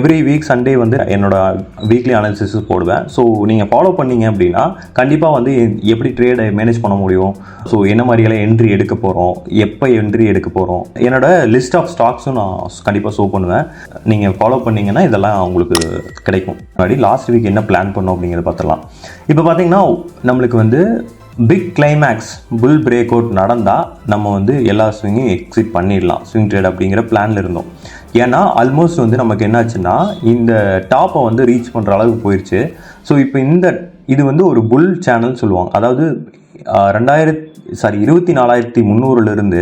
Every week Sunday வந்து என்னோட weekly analysis போடுவேன். ஸோ நீங்கள் ஃபாலோ பண்ணீங்க அப்படின்னா கண்டிப்பாக வந்து எப்படி ட்ரேடை மேனேஜ் பண்ண முடியும்? ஸோ என்ன மாதிரியெல்லாம் என்ட்ரி எடுக்க போகிறோம் எப்போ என்ட்ரி எடுக்க போகிறோம் என்னோட லிஸ்ட் ஆஃப் ஸ்டாக்ஸும் நான் கண்டிப்பாக ஷோ பண்ணுவேன். நீங்கள் ஃபாலோ பண்ணிங்கன்னா இதெல்லாம் உங்களுக்கு கிடைக்கும். முன்னாடி லாஸ்ட் வீக் என்ன பிளான் பண்ணோம் அப்படிங்கிறத பார்த்துடலாம். இப்போ பார்த்தீங்கன்னா நம்மளுக்கு வந்து big climax bull break out நடந்தால் நம்ம வந்து எல்லா ஸ்விங்கையும் எக்ஸிட் பண்ணிடலாம் ஸ்விங் ட்ரேட் அப்படிங்கிற பிளானில் இருந்தோம். ஏன்னா ஆல்மோஸ்ட் வந்து நமக்கு என்னாச்சுன்னா இந்த டாப்பை வந்து ரீச் பண்ணுற அளவுக்கு போயிடுச்சு ஸோ இப்போ இந்த இது வந்து ஒரு புல் சேனல் சொல்லுவாங்க. அதாவது ரெண்டாயிரத்தி சாரி இருபத்தி நாலாயிரத்தி முந்நூறுலேருந்து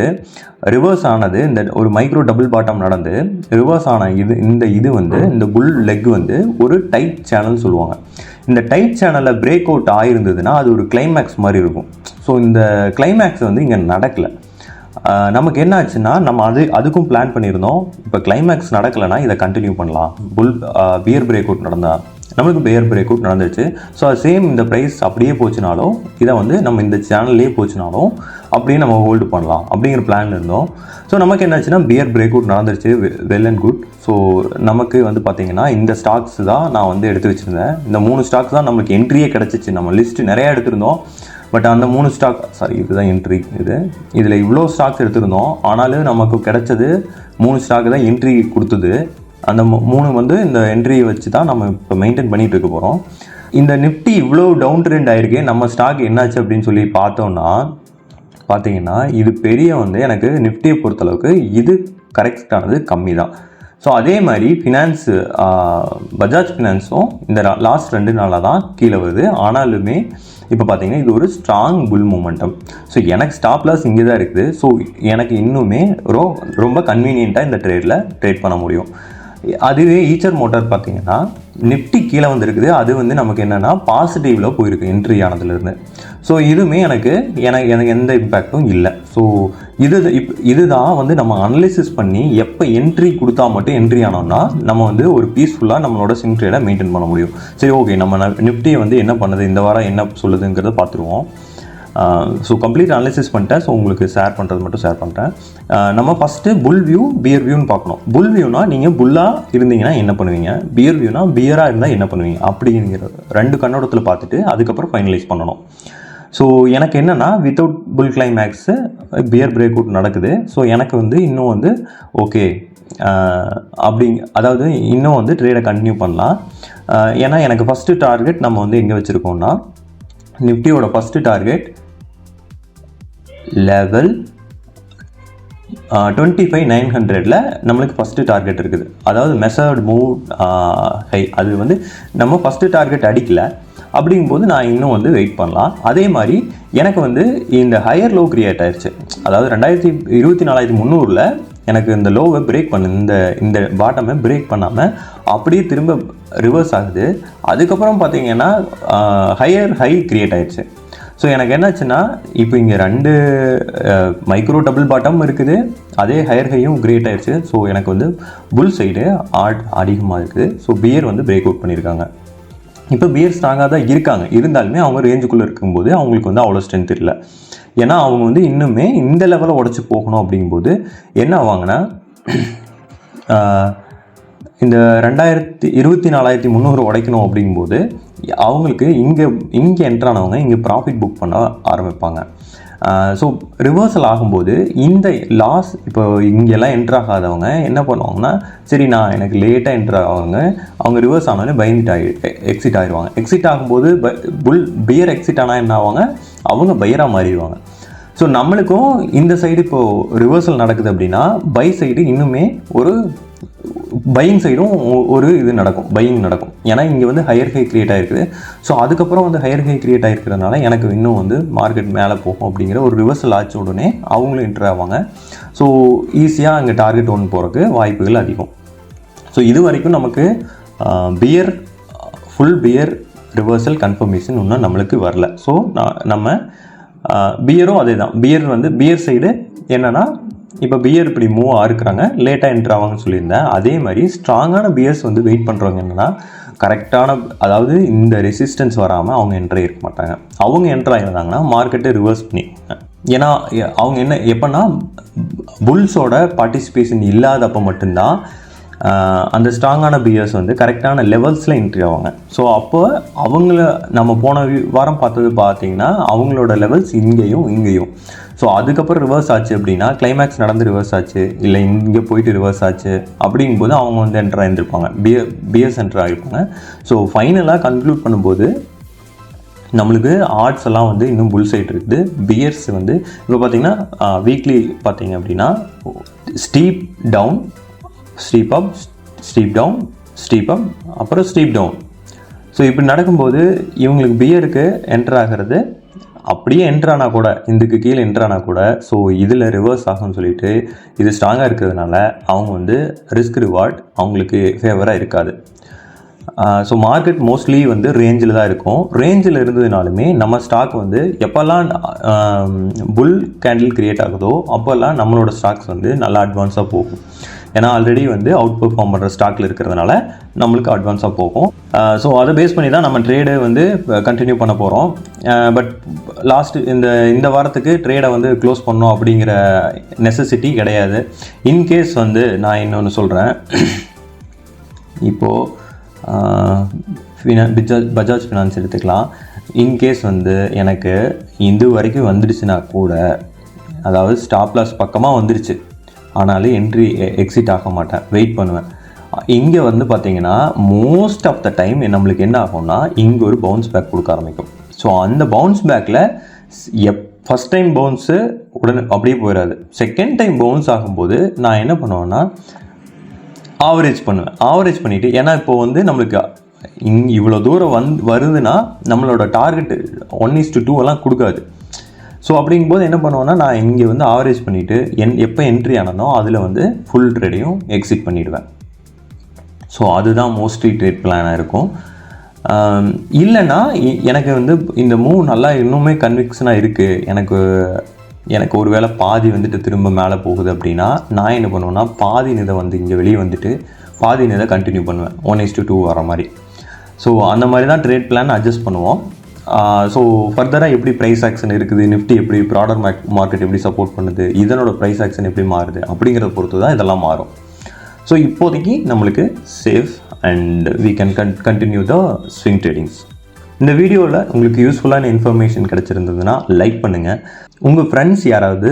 ரிவர்ஸ் ஆனது இந்த ஒரு மைக்ரோ டபுள் பாட்டம் நடந்து ரிவர்ஸ் ஆன இது இந்த இது வந்து இந்த புல் லெக் வந்து ஒரு டைட் சேனல் சொல்லுவாங்க. இந்த டைட் சேனலில் பிரேக் அவுட் ஆயிருந்ததுன்னா அது ஒரு கிளைமேக்ஸ் மாதிரி இருக்கும். ஸோ இந்த கிளைமேக்ஸ் வந்து இங்கே நடக்கலை. நமக்கு என்ன ஆச்சுன்னா நம்ம அது அதுக்கும் பிளான் பண்ணியிருந்தோம். இப்போ கிளைமேக்ஸ் நடக்கலைன்னா இதை கண்டினியூ பண்ணலாம். புல் பியர் பிரேக் அவுட் நடந்தால் நம்மளுக்கு பியர் பிரேக் அவுட் நடந்துச்சு ஸோ சேம் இந்த ப்ரைஸ் அப்படியே போச்சுனாலும் இதை வந்து நம்ம இந்த சேனல்லே போச்சுனாலும் அப்படியே நம்ம ஹோல்டு பண்ணலாம் அப்படிங்கிற பிளான் இருந்தோம். ஸோ நமக்கு என்னாச்சுன்னா பியர் பிரேக் அவுட் நடந்துருச்சு வெல் அண்ட் குட் ஸோ நமக்கு வந்து பார்த்தீங்கன்னா இந்த ஸ்டாக்ஸ் தான் நான் வந்து எடுத்து வச்சுருந்தேன். இந்த மூணு ஸ்டாக்ஸ் தான் நம்மளுக்கு என்ட்ரியே கிடச்சிச்சு. நம்ம லிஸ்ட் நிறையா எடுத்திருந்தோம். பட் அந்த மூணு ஸ்டாக் சாரி இதுதான் என்ட்ரி இது. இதில் இவ்வளோ ஸ்டாக்ஸ் எடுத்திருந்தோம். ஆனாலும் நமக்கு கிடைச்சது மூணு ஸ்டாக் தான் என்ட்ரி கொடுத்தது. அந்த மூணு வந்து இந்த என்ட்ரியை வச்சு தான் நம்ம இப்போ மெயின்டைன் பண்ணிகிட்டு இருக்க போகிறோம் இந்த நிஃப்டி இவ்வளோ டவுன் ட்ரெண்ட் ஆயிருக்கு நம்ம ஸ்டாக் என்னாச்சு அப்படின்னு சொல்லி பார்த்தோம்னா பார்த்தீங்கன்னா இது பெரிய வந்து எனக்கு நிஃப்டியை பொறுத்தளவுக்கு இது கரெக்டானது கம்மி தான் ஸோ அதே மாதிரி ஃபினான்ஸ் பஜாஜ் ஃபினான்ஸும் இந்த லாஸ்ட் ரெண்டு நாளாக தான் கீழே வருது. ஆனாலுமே இப்போ பார்த்தீங்கன்னா இது ஒரு ஸ்ட்ராங் புல் மூமெண்டம் ஸோ எனக்கு ஸ்டாப் லாஸ் இங்கே தான் இருக்குது. ஸோ எனக்கு இன்னுமே ரொ ரொம்ப கன்வீனியண்ட்டாக இந்த ட்ரேடில் ட்ரேட் பண்ண முடியும். அதுவே ஈச்சர் மோட்டார் பார்த்தீங்கன்னா நிப்டி கீழே வந்திருக்குது. அது வந்து நமக்கு என்னென்னா பாசிட்டிவில் போயிருக்கு என்ட்ரி ஆனதுலேருந்து. ஸோ இதுவுமே எனக்கு எனக்கு எனக்கு எந்த இம்பேக்டும் இல்லை. ஸோ இது இப் இதுதான் வந்து நம்ம அனலிசிஸ் பண்ணி எப்போ என்ட்ரி கொடுத்தா மட்டும் என்ட்ரி ஆனோம்னா நம்ம வந்து ஒரு பீஸ்ஃபுல்லாக நம்மளோட சிம் ட்ரேடை மெயின்டைன் பண்ண முடியும். சரி ஓகே நம்ம நிஃப்டியை வந்து என்ன பண்ணுது? இந்த வாரம் என்ன சொல்லுதுங்கிறத பார்த்துருவோம். ஸோ கம்ப்ளீட் அனலிசிஸ் பண்ணிட்டேன். ஸோ உங்களுக்கு ஷேர் பண்ணுறது மட்டும் ஷேர் பண்ணிட்டேன் நம்ம ஃபஸ்ட்டு புல் வியூ பியர் வியூன்னு பார்க்கணும். புல் வியூனா நீங்கள் புல்லாக இருந்தீங்கன்னா என்ன பண்ணுவீங்க? பியர் வியூனா பியராக இருந்தால் என்ன பண்ணுவீங்க? அப்படிங்கிற ரெண்டு கண்ணோடத்தில் பார்த்துட்டு அதுக்கப்புறம் ஃபைனலைஸ் பண்ணணும். ஸோ எனக்கு என்னென்னா without bull climax bear break out நடக்குது. ஸோ எனக்கு வந்து இன்னும் வந்து ஓகே அப்படி அதாவது இன்னும் வந்து ட்ரேடை கண்டினியூ பண்ணலாம். ஏன்னா எனக்கு ஃபஸ்ட்டு டார்கெட் நம்ம வந்து எங்கே வச்சுருக்கோம்னா நிஃப்டியோட first target level twenty five nine ஹண்ட்ரடில் நம்மளுக்கு ஃபஸ்ட்டு டார்கெட் இருக்குது. அதாவது மெசர்ட் மூவ் uh, ஹை அது வந்து நம்ம ஃபஸ்ட்டு டார்கெட் அடிக்கல. அப்படிங்கும்போது நான் இன்னும் வந்து வெயிட் பண்ணலாம். அதே மாதிரி எனக்கு வந்து இந்த ஹையர் லோ க்ரியேட் ஆயிடுச்சு அதாவது ரெண்டாயிரத்தி இருபத்தி நாலாயிரத்தி முந்நூறில் எனக்கு இந்த லோவை பிரேக் பண்ணு இந்த இந்த பாட்டமை பிரேக் பண்ணாமல் அப்படியே திரும்ப ரிவர்ஸ் ஆகுது. அதுக்கப்புறம் பார்த்தீங்கன்னா ஹையர் ஹை க்ரியேட் ஆயிடுச்சு ஸோ எனக்கு என்னாச்சுன்னா இப்போ இங்கே ரெண்டு மைக்ரோ டபுள் பாட்டம் இருக்குது. அதே ஹையர் ஹையும் கிரேட் ஆயிடுச்சு ஸோ எனக்கு வந்து புல் சைடு ஆட் அதிகமாக இருக்குது. ஸோ பியர் வந்து பிரேக் அவுட் பண்ணியிருக்காங்க இப்போ பியர் ஸ்ட்ராங்காக தான் இருக்காங்க. இருந்தாலுமே அவங்க ரேஞ்சுக்குள்ளே இருக்கும்போது அவங்களுக்கு வந்து அவ்வளோ ஸ்ட்ரென்த் இல்லை. ஏன்னா அவங்க வந்து இன்னுமே இந்த லெவலில் உடச்சி போகணும் அப்படிங்கும்போது என்ன ஆவாங்கன்னா இந்த ரெண்டாயிரத்தி இருபத்தி நாலாயிரத்தி முந்நூறு உடைக்கணும் அப்படிங்கும்போது அவங்களுக்கு இங்கே இங்கே என்ட்ரானவங்க இங்கே ப்ராஃபிட் புக் பண்ண ஆரம்பிப்பாங்க. ஸோ ரிவர்சல் ஆகும்போது இந்த லாஸ் இப்போ இங்கெல்லாம் என்ட்ரு ஆகாதவங்க என்ன பண்ணுவாங்கன்னா சரி நான் எனக்கு லேட்டாக என்ட்ரு ஆவாங்க. அவங்க ரிவர்ஸ் ஆனோடனே பயந்துட் ஆகி எக்ஸிட் ஆகிடுவாங்க எக்ஸிட் ஆகும்போது புல் பியர் எக்ஸிட் ஆனால் என்ன ஆவாங்க? அவங்க பையராக மாறிடுவாங்க. ஸோ நம்மளுக்கும் இந்த சைடு இப்போது ரிவர்சல் நடக்குது அப்படின்னா பை சைடு இன்னுமே ஒரு பையிங் சைடும் ஒரு இது நடக்கும் பையிங் நடக்கும். ஏன்னா இங்கே வந்து ஹையர் ஹை கிரியேட் ஆகிருக்குது ஸோ அதுக்கப்புறம் வந்து ஹையர் ஹை க்ரியேட் ஆகிருக்கிறதுனால எனக்கு இன்னும் வந்து மார்க்கெட் மேலே போகும் அப்படிங்கிற ஒரு ரிவர்சல் ஆச்சு உடனே அவங்களும் என்ட்ரு ஆவாங்க. ஸோ ஈஸியாக அங்கே டார்கெட் ஒன்று போகிறதுக்கு வாய்ப்புகள் அதிகம். ஸோ இது வரைக்கும் நமக்கு bear full bear reversal confirmation இன்னும் நம்மளுக்கு வரல. ஸோ நம்ம பியரும் அதே தான் பியர் வந்து பியர் சைடு என்னென்னா இப்போ பியர் இப்படி மூவ் ஆறுக்கிறாங்க. லேட்டாக என்ட்ரு ஆவாங்கன்னு சொல்லியிருந்தேன். அதே மாதிரி ஸ்ட்ராங்கான பியர்ஸ் வந்து வெயிட் பண்ணுறவங்க என்னென்னா கரெக்டான அதாவது இந்த ரெசிஸ்டன்ஸ் வராமல் அவங்க என்ட்ரு இருக்க மாட்டாங்க. அவங்க என்ட்ரு ஆகிருந்தாங்கன்னா மார்க்கெட்டை ரிவர்ஸ் பண்ணி ஏன்னா அவங்க என்ன எப்போன்னா புல்ஸோட பார்ட்டிசிபேஷன் இல்லாதப்போ மட்டும்தான் அந்த ஸ்ட்ராங்கான பியர்ஸ் வந்து கரெக்டான லெவல்ஸில் என்ட்ரி ஆவாங்க. ஸோ அப்போ அவங்கள நம்ம போன வி- வாரம் பார்த்தது பார்த்தீங்கன்னா அவங்களோட லெவல்ஸ் இங்கேயும் இங்கேயும். ஸோ அதுக்கப்புறம் ரிவர்ஸ் ஆச்சு அப்படின்னா கிளைமேக்ஸ் நடந்து ரிவர்ஸ் ஆச்சு. இல்லை இங்கே போயிட்டு ரிவர்ஸ் ஆச்சு. அப்படிங்கும்போது அவங்க வந்து என்டர் ஆகிருந்திருப்பாங்க பிஎ பிஎஸ் என்டர் ஆகிருப்பாங்க ஸோ ஃபைனலாக கன்க்ளூட் பண்ணும்போது நம்மளுக்கு ஆர்ட்ஸ் எல்லாம் வந்து இன்னும் புல் சைட் இருக்குது பியர்ஸ் வந்து இப்போ பார்த்தீங்கன்னா வீக்லி பார்த்தீங்க அப்படின்னா step down step up step down step up அப்புறம் ஸ்டீப் டவுன் ஸோ இப்படி நடக்கும்போது இவங்களுக்கு பியருக்கு என்டர் ஆகிறது அப்படியே என்ட்ரானா கூட இதுக்கு கீழே என்ட்ரு கூட ஸோ இதில் ரிவர்ஸ் ஆகும்னு சொல்லிட்டு இது ஸ்ட்ராங்காக இருக்கிறதுனால அவங்க வந்து ரிஸ்க் ரிவார்ட் அவங்களுக்கு ஃபேவராக இருக்காது. ஸோ மார்க்கெட் மோஸ்ட்லி வந்து ரேஞ்சில் தான் இருக்கும். ரேஞ்சில் இருந்ததுனாலுமே நம்ம ஸ்டாக் வந்து எப்போல்லாம் புல் கேண்டில் கிரியேட் ஆகுதோ அப்போல்லாம் நம்மளோட ஸ்டாக்ஸ் வந்து நல்லா அட்வான்ஸாக போகும். ஏன்னா ஆல்ரெடி வந்து அவுட் பெர்ஃபார்ம் பண்ணுற ஸ்டாக்கில் இருக்கிறதுனால நம்மளுக்கு அட்வான்ஸாக போகும். ஸோ அதை பேஸ் பண்ணி தான் நம்ம ட்ரேடை வந்து கண்டினியூ பண்ண போகிறோம் பட் லாஸ்ட் இந்த இந்த வாரத்துக்கு ட்ரேடை வந்து க்ளோஸ் பண்ணோம் அப்படிங்கிற நெசசிட்டி கிடையாது. இன்கேஸ் வந்து நான் இன்னொன்று சொல்கிறேன் இப்போது ஃபினா பஜாஜ் பஜாஜ் ஃபினான்ஸ் எடுத்துக்கலாம். இன்கேஸ் வந்து எனக்கு இது வரைக்கும் வந்துடுச்சுன்னா கூட அதாவது ஸ்டாப் லாஸ் பக்கமாக வந்துடுச்சு. ஆனாலும் என்ட்ரி எக்ஸிட் ஆக மாட்டேன். வெயிட் பண்ணுவேன். இங்கே வந்து பார்த்தீங்கன்னா மோஸ்ட் ஆஃப் த டைம் நம்மளுக்கு என்ன ஆகும்னா இங்கே ஒரு பவுன்ஸ் பேக் கொடுக்க ஆரம்பிக்கும். ஸோ அந்த பவுன்ஸ் பேக்கில் எப் ஃபஸ்ட் டைம் பவுன்ஸு உடனே அப்படியே போயிடாது செகண்ட் டைம் பவுன்ஸ் ஆகும்போது நான் என்ன பண்ணுவேன்னா ஆவரேஜ் பண்ணுவேன். ஆவரேஜ் பண்ணிவிட்டு ஏன்னா இப்போ வந்து நம்மளுக்கு இங் இவ்வளோ தூரம் வந் வருதுன்னா நம்மளோட target one is to two எல்லாம் கொடுக்காது. ஸோ அப்படிங்கும்போது என்ன பண்ணுவேன்னா நான் இங்கே வந்து ஆவரேஜ் பண்ணிவிட்டு என் எப்போ என்ட்ரி ஆனதோ அதில் வந்து ஃபுல் ட்ரேடையும் எக்ஸிட் பண்ணிடுவேன். ஸோ அதுதான் மோஸ்ட்லி ட்ரேட் பிளானாக இருக்கும். இல்லைன்னா இ- எனக்கு வந்து இந்த மூவ் நல்லா இன்னுமே கன்விக்ஷனாக இருக்குது எனக்கு எனக்கு ஒரு வேளை பாதி வந்துட்டு திரும்ப மேலே போகுது அப்படின்னா நான் என்ன பண்ணுவேன்னா பாதி நிதை வந்து இங்கே வெளியே வந்துட்டு பாதி நிதை கண்டினியூ பண்ணுவேன். ஒன் இஸ் டு டூ வர மாதிரி. ஸோ அந்த மாதிரி தான் ட்ரேட் பிளான் அட்ஜஸ்ட் பண்ணுவோம். ஸோ ஃபர்தராக எப்படி ப்ரைஸ் ஆக்ஷன் இருக்குது நிஃப்டி எப்படி ப்ராடர் மார்க்கெட் எப்படி சப்போர்ட் பண்ணுது இதனோட ப்ரைஸ் ஆக்ஷன் எப்படி மாறுது அப்படிங்கிறத பொறுத்து தான் இதெல்லாம் மாறும். ஸோ இப்போதைக்கு நம்மளுக்கு safe and we can gun continue the swing tradings இந்த வீடியோவில் உங்களுக்கு யூஸ்ஃபுல்லான இன்ஃபர்மேஷன் கிடச்சிருந்ததுன்னா லைக் பண்ணுங்கள் உங்கள் ஃப்ரெண்ட்ஸ் யாராவது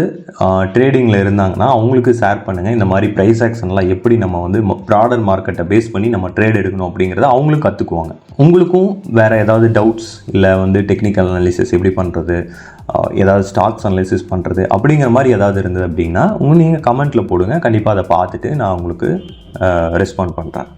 ட்ரேடிங்கில் இருந்தாங்கன்னா அவங்களுக்கு ஷேர் பண்ணுங்கள் இந்த மாதிரி ப்ரைஸ் ஆக்ஷன்லாம் எப்படி நம்ம வந்து ப்ராடர் மார்க்கெட்டை பேஸ் பண்ணி நம்ம ட்ரேட் எடுக்கணும் அப்படிங்கிறத அவங்களும் கற்றுக்குவாங்க உங்களுக்கும் வேறு ஏதாவது டவுட்ஸ் இல்லை வந்து டெக்னிக்கல் அனாலிசிஸ் எப்படி பண்ணுறது ஏதாவது ஸ்டாக்ஸ் அனாலிசிஸ் பண்ணுறது அப்படிங்கிற மாதிரி ஏதாவது இருந்தது அப்படின்னா உங்க நீங்கள் கமெண்ட்டில் போடுங்க. கண்டிப்பாக அதை பார்த்துட்டு நான் உங்களுக்கு ரெஸ்பாண்ட் பண்ணுறேன்